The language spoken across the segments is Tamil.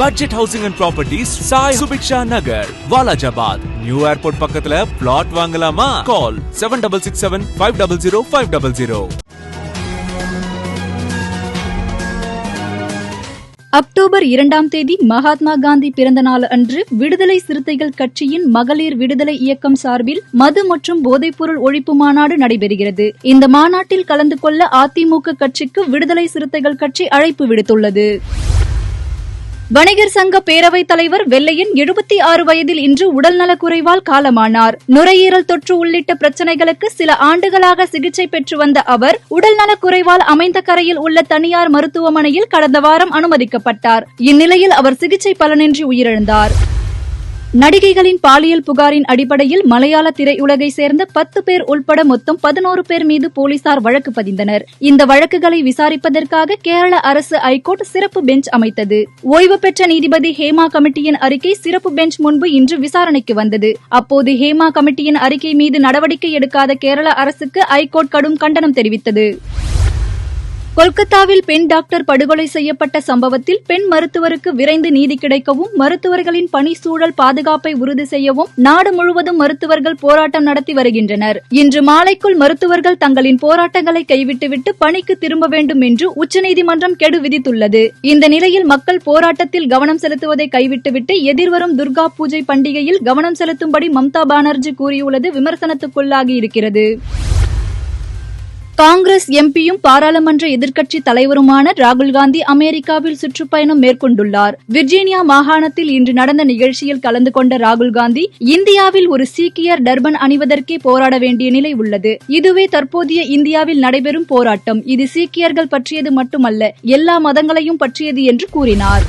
Budget housing and properties Sai Subiksha Nagar Walajabad new airport பக்கத்துல பிளாட் வாங்கலாமா? Call seven double six seven five double zero five double zero October இரண்டாம் தேதி மகாத்மா காந்தி பிறந்த நாள் அன்று விடுதலை சிறுத்தைகள் கட்சியின் மகளிர் விடுதலை இயக்கம் சார்பில் மது மற்றும் போதைப்பொருள் ஒழிப்பு மாநாடு நடைபெறுகிறது. இந்த மாநாட்டில் கலந்து கொள்ள அதிமுக கட்சிக்கு விடுதலை சிறுத்தைகள் கட்சி அழைப்பு விடுத்துள்ளது. வணிகர் சங்க பேரவைத் தலைவர் வெள்ளையன் எழுபத்தி ஆறு வயதில் இன்று உடல்நலக்குறைவால் காலமானார். நுரையீரல் தொற்று உள்ளிட்ட பிரச்சனைகளுக்கு சில ஆண்டுகளாக சிகிச்சை பெற்று வந்த அவர் உடல்நலக்குறைவால் அமைந்த கரையில் உள்ள தனியார் மருத்துவமனையில் கடந்த வாரம் அனுமதிக்கப்பட்டார். இந்நிலையில் அவர் சிகிச்சை பலனின்றி உயிரிழந்தார். நடிகைகளின் பாலியல் புகாரின் அடிப்படையில் மலையாள திரையுலகை சேர்ந்த பத்து பேர் உள்பட மொத்தம் பதினோரு பேர் மீது போலீசார் வழக்கு பதிந்தனர். இந்த வழக்குகளை விசாரிப்பதற்காக கேரள அரசு ஐகோர்ட் சிறப்பு பெஞ்ச் அமைத்தது. ஓய்வு பெற்ற நீதிபதி ஹேமா கமிட்டியின் அறிக்கை சிறப்பு பெஞ்ச் முன்பு இன்று விசாரணைக்கு வந்தது. அப்போது ஹேமா கமிட்டியின் அறிக்கை மீது நடவடிக்கை எடுக்காத கேரள அரசுக்கு ஐகோர்ட் கடும் கண்டனம் தெரிவித்தது. கொல்கத்தாவில் பெண் டாக்டர் படுகொலை செய்யப்பட்ட சம்பவத்தில் பெண் மருத்துவருக்கு விரைந்து நீதி கிடைக்கவும் மருத்துவர்களின் பணி சூழல் பாதுகாப்பை உறுதி செய்யவும் நாடு முழுவதும் மருத்துவர்கள் போராட்டம் நடத்தி வருகின்றனர். இன்று மாலைக்குள் மருத்துவர்கள் தங்களின் போராட்டங்களை கைவிட்டுவிட்டு பணிக்கு திரும்ப வேண்டும் என்று உச்சநீதிமன்றம் கெடு விதித்துள்ளது. இந்த நிலையில் மக்கள் போராட்டத்தில் கவனம் செலுத்துவதை கைவிட்டுவிட்டு எதிர்வரும் துர்கா பூஜை பண்டிகையில் கவனம் செலுத்தும்படி மம்தா பானர்ஜி கூறியுள்ளது விமர்சனத்துக்குள்ளாகி இருக்கிறது காங்கிரஸ் எம்பியும் பாராளுமன்ற எதிர்க்கட்சி தலைவருமான ராகுல்காந்தி அமெரிக்காவில் சுற்றுப்பயணம் மேற்கொண்டுள்ளார். விர்ஜீனியா மாகாணத்தில் இன்று நடந்த நிகழ்ச்சியில் கலந்து கொண்ட ராகுல் காந்தி இந்தியாவில் ஒரு சீக்கியர் டர்பன் அணிவதற்கே போராட வேண்டிய நிலை உள்ளது. இதுவே தற்போதைய இந்தியாவில் நடைபெறும் போராட்டம். இது சீக்கியர்கள் பற்றியது மட்டுமல்ல எல்லா மதங்களையும் பற்றியது என்று கூறினார்.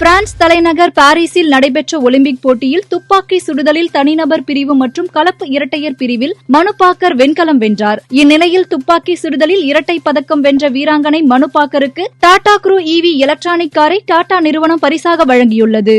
பிரான்ஸ் தலைநகர் பாரிஸில் நடைபெற்ற ஒலிம்பிக் போட்டியில் துப்பாக்கி சுடுதலில் தனிநபர் பிரிவு மற்றும் கலப்பு இரட்டையர் பிரிவில் மனு பாக்கர் வெண்கலம் வென்றார். இந்நிலையில் துப்பாக்கி சுடுதலில் இரட்டை பதக்கம் வென்ற வீராங்கனை மனு பாக்கருக்கு டாடா குரூ இவி எலக்ட்ரானிக் காரை டாடா நிறுவனம் பரிசாக வழங்கியுள்ளது.